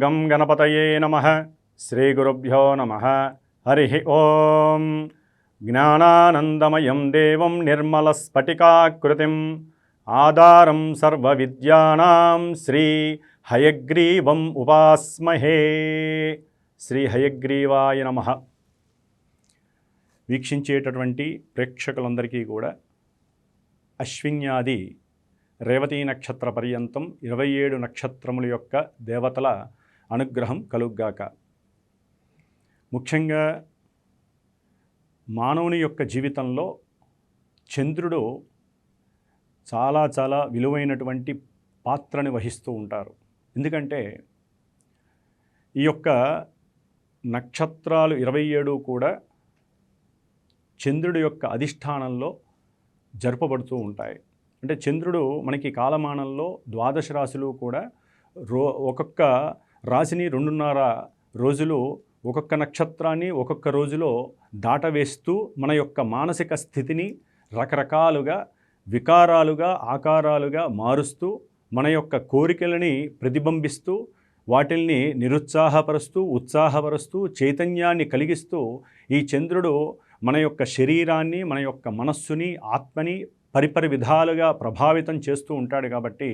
గం గణపతయే నమ శ్రీగురుభ్యో నమ హరి ఓం జ్ఞానానందమయం దేవం నిర్మలస్ఫటికాకృతిం ఆధారం సర్వవిద్యానాం శ్రీ హయగ్రీవం ఉపాస్మహే శ్రీ హయగ్రీవాయ నమ వీక్షించేటటువంటి ప్రేక్షకులందరికీ కూడా అశ్విన్యాది రేవతీ నక్షత్ర పర్యంతం ఇరవై ఏడు నక్షత్రముల యొక్క దేవతల అనుగ్రహం కలుగ్గాక. ముఖ్యంగా మానవుని యొక్క జీవితంలో చంద్రుడు చాలా చాలా విలువైనటువంటి పాత్రని వహిస్తూ ఉంటారు. ఎందుకంటే ఈ యొక్క నక్షత్రాలు ఇరవై ఏడు కూడా చంద్రుడి యొక్క అధిష్టానంలో జరపబడుతూ ఉంటాయి. అంటే చంద్రుడు మనకి కాలమానంలో ద్వాదశ రాశులు కూడా రో ఒక్కొక్క రాశిని రెండున్నర రోజులు ఒక్కొక్క నక్షత్రాన్ని ఒక్కొక్క రోజులో దాటవేస్తూ మన యొక్క మానసిక స్థితిని రకరకాలుగా వికారాలుగా ఆకారాలుగా మారుస్తూ మన యొక్క కోరికలని ప్రతిబింబిస్తూ వాటిల్ని నిరుత్సాహపరుస్తూ ఉత్సాహపరుస్తూ చైతన్యాన్ని కలిగిస్తూ ఈ చంద్రుడు మన యొక్క శరీరాన్ని మన యొక్క మనస్సుని ఆత్మని పరిపరి విధాలుగా ప్రభావితం చేస్తూ ఉంటాడు కాబట్టి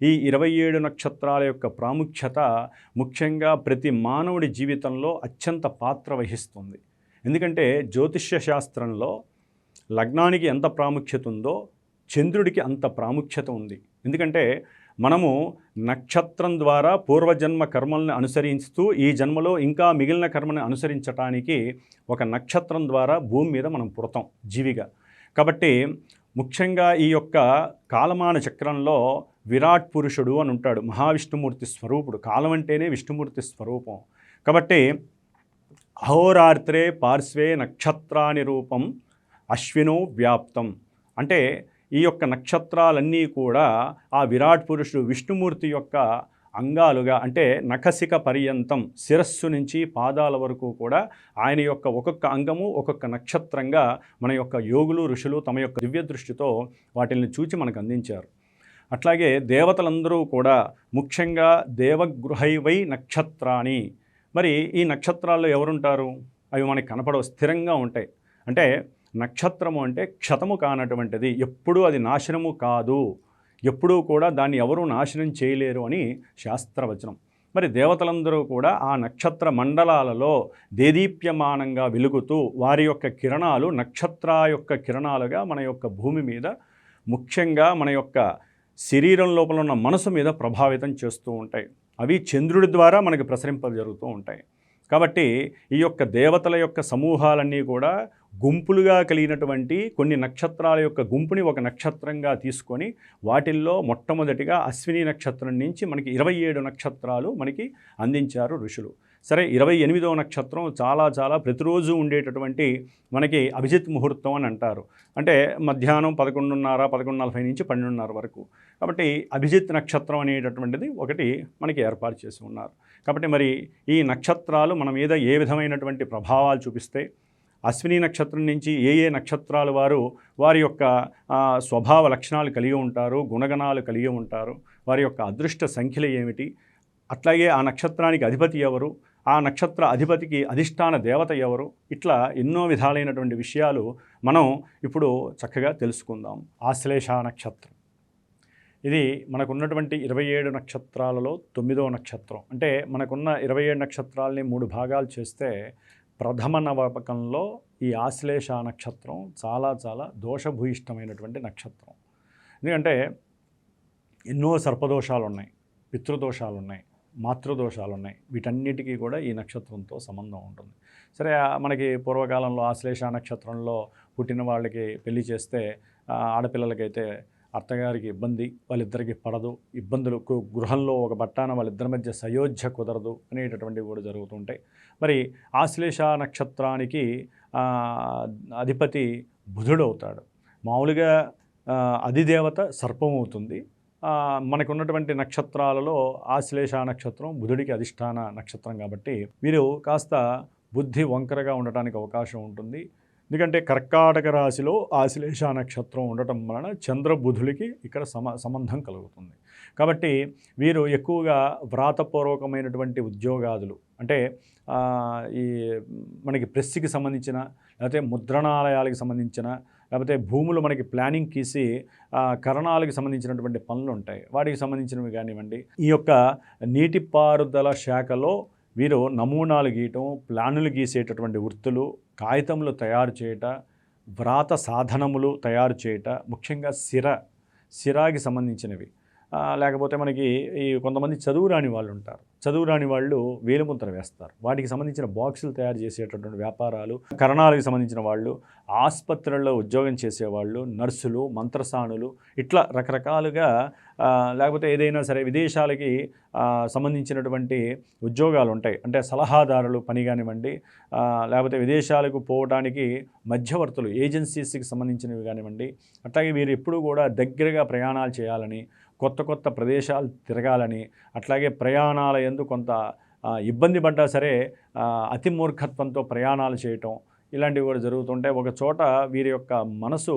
ఈ ఇరవై ఏడు నక్షత్రాల యొక్క ప్రాముఖ్యత ముఖ్యంగా ప్రతి మానవుడి జీవితంలో అత్యంత పాత్ర వహిస్తుంది. ఎందుకంటే జ్యోతిష్య శాస్త్రంలో లగ్నానికి ఎంత ప్రాముఖ్యత ఉందో చంద్రుడికి అంత ప్రాముఖ్యత ఉంది. ఎందుకంటే మనము నక్షత్రం ద్వారా పూర్వజన్మ కర్మల్ని అనుసరిస్తూ ఈ జన్మలో ఇంకా మిగిలిన కర్మని అనుసరించటానికి ఒక నక్షత్రం ద్వారా భూమి మీద మనం పుడతాం జీవిగా. కాబట్టి ముఖ్యంగా ఈ యొక్క కాలమాన చక్రంలో విరాట్ పురుషుడు అని ఉంటాడు. మహావిష్ణుమూర్తి స్వరూపుడు. కాలం అంటేనే విష్ణుమూర్తి స్వరూపం. కాబట్టి అహోరాత్రే పార్శ్వే నక్షత్రాని రూపం అశ్వినో వ్యాప్తం. అంటే ఈ యొక్క నక్షత్రాలన్నీ కూడా ఆ విరాట్ పురుషుడు విష్ణుమూర్తి యొక్క అంగాలుగా అంటే నఖసిక పర్యంతం శిరస్సు నుంచి పాదాల వరకు కూడా ఆయన యొక్క ఒక్కొక్క అంగము ఒక్కొక్క నక్షత్రంగా మన యొక్క యోగులు ఋషులు తమ యొక్క దివ్య దృష్టితో వాటిని చూచి మనకు అందించారు. అట్లాగే దేవతలందరూ కూడా ముఖ్యంగా దేవగృహైవై నక్షత్రాన్ని మరి ఈ నక్షత్రాల్లో ఎవరుంటారు? అవి మనకి కనపడవు స్థిరంగా ఉంటాయి. అంటే నక్షత్రము అంటే క్షతము కానటువంటిది. ఎప్పుడూ అది నాశనము కాదు. ఎప్పుడూ కూడా దాన్ని ఎవరూ నాశనం చేయలేరు అని శాస్త్రవచనం. మరి దేవతలందరూ కూడా ఆ నక్షత్ర మండలాలలో దేదీప్యమానంగా వెలుగుతూ వారి యొక్క కిరణాలు నక్షత్ర యొక్క కిరణాలుగా మన యొక్క భూమి మీద ముఖ్యంగా మన యొక్క శరీరం లోపల ఉన్న మనసు మీద ప్రభావితం చేస్తూ ఉంటాయి. అవి చంద్రుడి ద్వారా మనకి ప్రసరింప జరుగుతూ ఉంటాయి. కాబట్టి ఈ యొక్క దేవతల యొక్క సమూహాలన్నీ కూడా గుంపులుగా కలిగినటువంటి కొన్ని నక్షత్రాల యొక్క గుంపుని ఒక నక్షత్రంగా తీసుకొని వాటిల్లో మొట్టమొదటిగా అశ్విని నక్షత్రం నుంచి మనకి ఇరవై ఏడు నక్షత్రాలు మనకి అందించారు ఋషులు. సరే ఇరవై ఎనిమిదవ నక్షత్రం చాలా చాలా ప్రతిరోజు ఉండేటటువంటి మనకి అభిజిత్ ముహూర్తం అని అంటారు. అంటే మధ్యాహ్నం పదకొండున్నర పదకొండు నలభై నుంచి పన్నెండున్నర వరకు. కాబట్టి అభిజిత్ నక్షత్రం అనేటటువంటిది ఒకటి మనకి ఏర్పాటు చేసి ఉన్నారు. కాబట్టి మరి ఈ నక్షత్రాలు మన మీద ఏ విధమైనటువంటి ప్రభావాలు చూపిస్తే అశ్విని నక్షత్రం నుంచి ఏ ఏ నక్షత్రాలు వారు వారి యొక్క స్వభావ లక్షణాలు కలిగి ఉంటారు గుణగణాలు కలిగి ఉంటారు వారి యొక్క అదృష్ట సంఖ్యలు ఏమిటి అట్లాగే ఆ నక్షత్రానికి అధిపతి ఎవరు ఆ నక్షత్ర అధిపతికి అధిష్టాన దేవత ఎవరు? ఇట్లా ఎన్నో విధాలైనటువంటి విషయాలు మనం ఇప్పుడు చక్కగా తెలుసుకుందాం. ఆశ్లేష నక్షత్రం. ఇది మనకున్నటువంటి ఇరవై ఏడు నక్షత్రాలలో తొమ్మిదో నక్షత్రం. అంటే మనకున్న ఇరవై ఏడు నక్షత్రాలని మూడు భాగాలు చేస్తే ప్రథమ నవపకంలో ఈ ఆశ్లేష నక్షత్రం చాలా చాలా దోషభూయిష్టమైనటువంటి నక్షత్రం. ఎందుకంటే ఎన్నో సర్పదోషాలు ఉన్నాయి పితృదోషాలు ఉన్నాయి మాతృదోషాలు ఉన్నాయి వీటన్నిటికీ కూడా ఈ నక్షత్రంతో సంబంధం ఉంటుంది. సరే మనకి పూర్వకాలంలో ఆశ్లేష నక్షత్రంలో పుట్టిన వాళ్ళకి పెళ్ళి చేస్తే ఆడపిల్లలకైతే అత్తగారికి ఇబ్బంది వాళ్ళిద్దరికి పడదు. ఇబ్బందులు గృహంలో ఒక బట్టాన వాళ్ళిద్దరి మధ్య సయోధ్య కుదరదు అనేటటువంటివి కూడా జరుగుతుంటాయి. మరి ఆశ్లేష నక్షత్రానికి అధిపతి బుధుడు అవుతాడు మామూలుగా అధిదేవత సర్పం అవుతుంది మనకున్నటువంటి నక్షత్రాలలో ఆశ్లేష నక్షత్రం బుధుడికి అధిష్టాన నక్షత్రం కాబట్టి వీరు కాస్త బుద్ధి వంకరగా ఉండటానికి అవకాశం ఉంటుంది. ఎందుకంటే కర్కాటక రాశిలో ఆశ్లేష నక్షత్రం ఉండటం వలన చంద్రబుధుడికి ఇక్కడ సమ సంబంధం కలుగుతుంది. కాబట్టి వీరు ఎక్కువగా వ్రాతపూర్వకమైనటువంటి ఉద్యోగాదులు అంటే ఈ మనకి ప్రెస్కి సంబంధించిన లేకపోతే ముద్రణాలయాలకు సంబంధించిన లేకపోతే భూములు మనకి ప్లానింగ్ గీసి కరణాలకు సంబంధించినటువంటి పనులు ఉంటాయి. వాటికి సంబంధించినవి కానివ్వండి. ఈ యొక్క నీటిపారుదల శాఖలో వీరు నమూనాలు గీయటం ప్లానులు గీసేటటువంటి వృత్తులు కాగితములు తయారు చేయట వ్రాత సాధనములు తయారు చేయట ముఖ్యంగా సిర సిరాకి సంబంధించినవి. లేకపోతే మనకి ఈ కొంతమంది చదువు రాని వాళ్ళు ఉంటారు. చదువు రాని వాళ్ళు వేలుముద్ర వేస్తారు. వాటికి సంబంధించిన బాక్సులు తయారు చేసేటటువంటి వ్యాపారాలు కరణాలకు సంబంధించిన వాళ్ళు ఆసుపత్రుల్లో ఉద్యోగం చేసేవాళ్ళు నర్సులు మంత్రసానులు ఇట్లా రకరకాలుగా లేకపోతే ఏదైనా సరే విదేశాలకి సంబంధించినటువంటి ఉద్యోగాలు ఉంటాయి. అంటే సలహాదారులు పని కానివ్వండి లేకపోతే విదేశాలకు పోవడానికి మధ్యవర్తులు ఏజెన్సీస్కి సంబంధించినవి కానివ్వండి అట్లాగే వీరు ఎప్పుడూ కూడా దగ్గరగా ప్రయాణాలు చేయాలని కొత్త కొత్త ప్రదేశాలు తిరగాలని అట్లాగే ప్రయాణాల ఎందు కొంత ఇబ్బంది పడ్డా సరే అతి మూర్ఖత్వంతో ప్రయాణాలు చేయటం ఇలాంటివి కూడా జరుగుతుంటే ఒక చోట వీరి యొక్క మనసు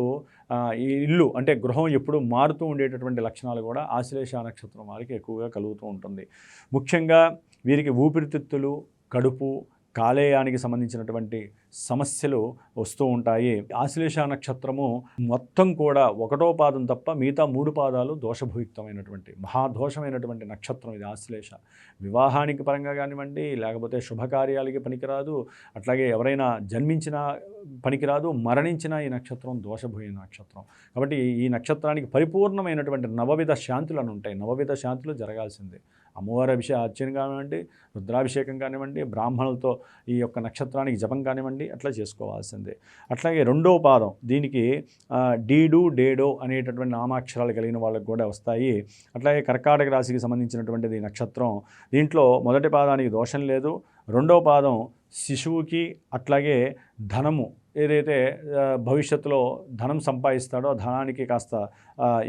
ఈ ఇల్లు అంటే గృహం ఎప్పుడు మారుతూ ఉండేటటువంటి లక్షణాలు కూడా ఆశ్లేష నక్షత్రం వారికి ఎక్కువగా కలుగుతూ ఉంటుంది. ముఖ్యంగా వీరికి ఊపిరితిత్తులు కడుపు కాలేయానికి సంబంధించినటువంటి సమస్యలు వస్తూ ఉంటాయి. ఆశ్లేష నక్షత్రము మొత్తం కూడా ఒకటో పాదం తప్ప మిగతా మూడు పాదాలు దోషభూయుక్తమైనటువంటి మహాదోషమైనటువంటి నక్షత్రం ఇది ఆశ్లేష. వివాహానికి పరంగా కానివ్వండి లేకపోతే శుభకార్యాలకి పనికిరాదు అట్లాగే ఎవరైనా జన్మించినా పనికిరాదు మరణించిన ఈ నక్షత్రం దోషభూయిన నక్షత్రం. కాబట్టి ఈ నక్షత్రానికి పరిపూర్ణమైనటువంటి నవవిధ శాంతులను ఉంటాయి. నవవిధ శాంతులు జరగాల్సిందే. అమ్మవారి అభిషే అర్చన కానివ్వండి రుద్రాభిషేకం కానివ్వండి బ్రాహ్మణులతో ఈ యొక్క నక్షత్రానికి జపం కానివ్వండి అట్లా చేసుకోవాల్సిందే. అట్లాగే రెండో పాదం దీనికి డీడు డేడో అనేటటువంటి నామాక్షరాలు కలిగిన వాళ్ళకి కూడా వస్తాయి. అట్లాగే కర్కాటక రాశికి సంబంధించినటువంటిది నక్షత్రం. దీంట్లో మొదటి పాదానికి దోషం లేదు. రెండో పాదం శిశువుకి అట్లాగే ధనము ఏదైతే భవిష్యత్తులో ధనం సంపాదిస్తాడో ధనానికి కాస్త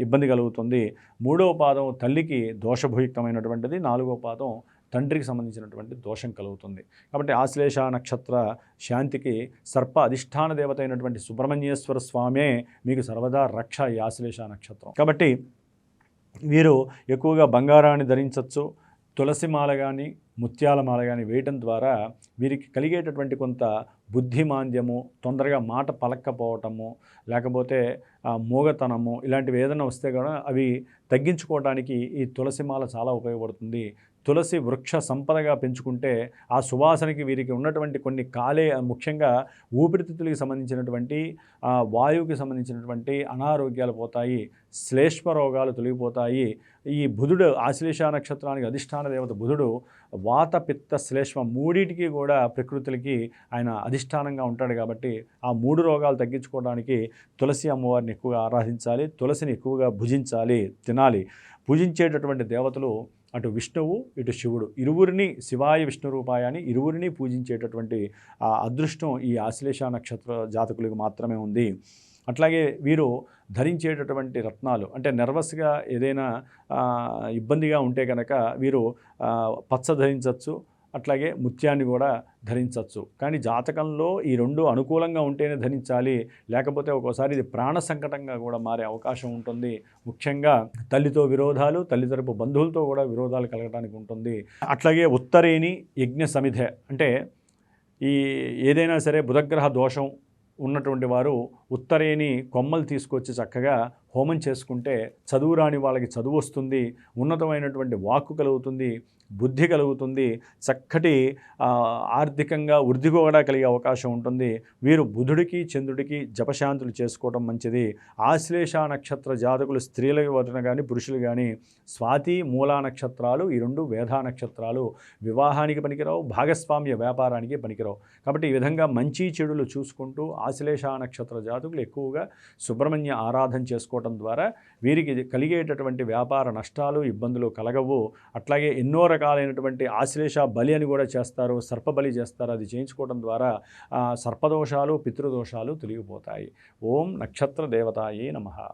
ఇబ్బంది కలుగుతుంది. మూడవ పాదం తల్లికి దోషభూయుక్తమైనటువంటిది. నాలుగో పాదం తండ్రికి సంబంధించినటువంటి దోషం కలుగుతుంది. కాబట్టి ఆశ్లేష నక్షత్ర శాంతికి సర్ప అధిష్టాన దేవత అయినటువంటి సుబ్రహ్మణ్యేశ్వర స్వామే మీకు సర్వదా రక్ష ఈ ఆశ్లేష నక్షత్రం. కాబట్టి వీరు ఎక్కువగా బంగారాన్ని ధరించవచ్చు తులసి మాల కానీ ముత్యాల మాల కానీ వేయటం ద్వారా వీరికి కలిగేటటువంటి కొంత బుద్ధిమాంద్యము తొందరగా మాట పలక్కపోవటము లేకపోతే మూగతనము ఇలాంటివి ఏదైనా వస్తే కూడా అవి తగ్గించుకోవడానికి ఈ తులసి మాల చాలా ఉపయోగపడుతుంది. తులసి వృక్ష సంపదగా పెంచుకుంటే ఆ సువాసనకి వీరికి ఉన్నటువంటి కొన్ని కాలే ముఖ్యంగా ఊపిరితిత్తులకి సంబంధించినటువంటి వాయువుకి సంబంధించినటువంటి అనారోగ్యాలు పోతాయి శ్లేష్మ రోగాలు తొలగిపోతాయి. ఈ బుధుడు ఆశ్లేష నక్షత్రానికి అధిష్టాన దేవత బుధుడు వాత పిత్త శ్లేష్మ మూడింటికి కూడా ప్రకృతులకి ఆయన అధిష్టానంగా ఉంటాడు కాబట్టి ఆ మూడు రోగాలు తగ్గించుకోవడానికి తులసి అమ్మవారిని ఎక్కువగా ఆరాధించాలి తులసిని ఎక్కువగా భుజించాలి తినాలి. పూజించేటటువంటి దేవతలు అటు విష్ణువు ఇటు శివుడు. ఇరువురిని శివాయ విష్ణు రూపాయ అని ఇరువురిని పూజించేటటువంటి ఆ అదృష్టం ఈ ఆశ్లేష నక్షత్ర జాతకులకు మాత్రమే ఉంది. అట్లాగే వీరు ధరించేటటువంటి రత్నాలు అంటే నర్వస్గా ఏదైనా ఇబ్బందిగా ఉంటే కనుక వీరు పచ్చ ధరించవచ్చు అట్లాగే ముత్యాన్ని కూడా ధరించవచ్చు కానీ జాతకంలో ఈ రెండు అనుకూలంగా ఉంటేనే ధరించాలి. లేకపోతే ఒక్కోసారి ఇది ప్రాణ సంకటంగా కూడా మారే అవకాశం ఉంటుంది. ముఖ్యంగా తల్లితో విరోధాలు తల్లి తరపు బంధువులతో కూడా విరోధాలు కలగడానికి ఉంటుంది. అట్లాగే ఉత్తరేణి యజ్ఞ సమిధ అంటే ఈ ఏదైనా సరే బుధగ్రహ దోషం ఉన్నటువంటి వారు ఉత్తరేని కొమ్మలు తీసుకొచ్చి చక్కగా హోమం చేసుకుంటే చదువు రాని వాళ్ళకి చదువు వస్తుంది ఉన్నతమైనటువంటి వాక్కు కలుగుతుంది బుద్ధి కలుగుతుంది చక్కటి ఆర్థికంగా వృద్ధి కూడా కలిగే అవకాశం ఉంటుంది. వీరు బుధుడికి చంద్రుడికి జపశాంతులు చేసుకోవడం మంచిది. ఆశ్లేష నక్షత్ర జాతకులు స్త్రీల వదిన కానీ పురుషులు కానీ స్వాతి మూలా నక్షత్రాలు ఈ రెండు వేధా నక్షత్రాలు వివాహానికి పనికిరావు భాగస్వామ్య వ్యాపారానికి పనికిరావు. కాబట్టి ఈ విధంగా మంచి చెడులు చూసుకుంటూ ఆశ్లేష నక్షత్ర జాతకులు ఎక్కువగా సుబ్రహ్మణ్య ఆరాధన చేసుకోవడం ద్వారా వీరికి కలిగేటటువంటి వ్యాపార నష్టాలు ఇబ్బందులు కలగవు. అట్లాగే ఎన్నో రకాలైనటువంటి ఆశ్లేష బలి అని కూడా చేస్తారు సర్పబలి చేస్తారు. అది చేయించుకోవడం ద్వారా సర్పదోషాలు పితృదోషాలు తొలగిపోతాయి. ఓం నక్షత్ర దేవతాయే నమ.